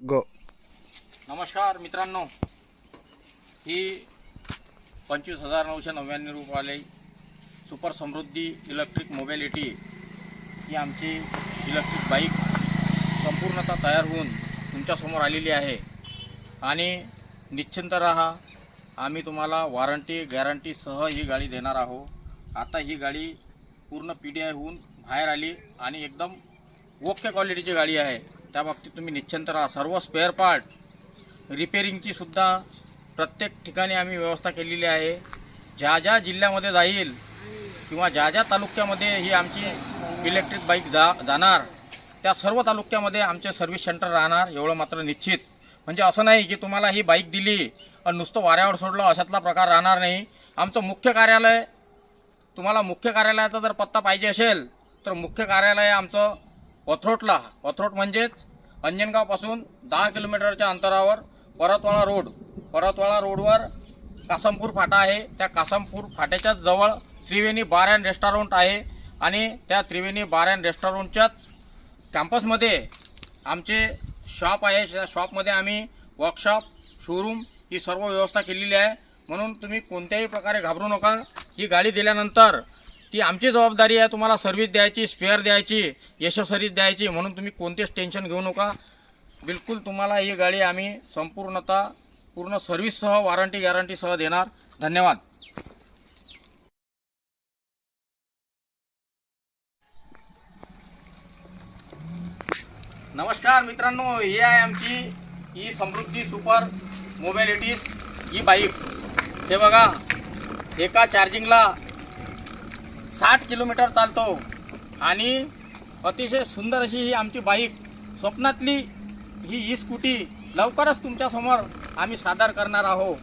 गो नमस्कार मित्रांनो. ही पंचवीस हजार नऊशे नव्याण्णव रुपयाले सुपर समृद्धी इलेक्ट्रिक मोबिलिटी ही आमची इलेक्ट्रिक बाईक संपूर्णतः तयार होऊन तुमच्यासमोर आलेली आहे. आणि निश्चिंत राहा आम्ही तुम्हाला वॉरंटी गॅरंटीसह ही गाडी देणार आहोत. आता ही गाडी पूर्ण पी डी आय होऊन बाहेर आली आणि एकदम ओके क्वालिटीची गाडी आहे. त्या बाबतीत तुम्ही निश्चिंत राहा. सर्व स्पेअर पार्ट रिपेरिंगची सुद्धा प्रत्येक ठिकाणी आम्ही व्यवस्था केलेली आहे. ज्या ज्या जिल्ह्यामध्ये जाईल किंवा ज्या ज्या तालुक्यामध्ये ही आमची इलेक्ट्रिक बाईक जा जाणार त्या सर्व तालुक्यामध्ये आमचे सर्व्हिस सेंटर राहणार एवढं मात्र निश्चित. म्हणजे असं नाही की तुम्हाला ही बाईक दिली आणि नुसतं वाऱ्यावर सोडलं अशातला प्रकार राहणार नाही. आमचं मुख्य कार्यालय तुम्हाला मुख्य कार्यालयाचा जर पत्ता पाहिजे असेल तर मुख्य कार्यालय आमचं पथरोटला. पथरोट म्हणजेच अंजनगावपासून दहा किलोमीटरच्या अंतरावर परतवाळा रोड. परतवाळा रोडवर कासमपूर फाटा आहे. त्या कासमपूर फाट्याच्याच जवळ त्रिवेणी बार अँड रेस्टॉरंट आहे आणि त्या त्रिवेणी बार अँड रेस्टॉरंटच्याच कॅम्पसमध्ये आमचे शॉप आहे. त्या शॉपमध्ये आम्ही वर्कशॉप शोरूम ही सर्व व्यवस्था केलेली आहे. म्हणून तुम्ही कोणत्याही प्रकारे घाबरू नका. ही गाडी दिल्यानंतर ती आमची जबाबदारी आहे. तुम्हाला सर्व्हिस द्यायची स्पेअर द्यायची यशस्वीच द्यायची. म्हणून तुम्ही कोणतेच टेन्शन घेऊ नका. बिलकुल तुम्हाला ही गाडी आम्ही संपूर्णतः पूर्ण सर्व्हिससह वॉरंटी गॅरंटीसह देणार. धन्यवाद. नमस्कार मित्रांनो ही आहे आमची ही समृद्धी सुपर मोबिलिटीज ही बाईक. हे बघा एका चार्जिंगला साठ किलोमीटर चालतो. आणि अतिशय सुंदर अशी ही आमची बाईक. स्वप्नातली ही ई स्कूटी लवकरच तुमच्यासमोर आम्ही सादर करणार आहोत.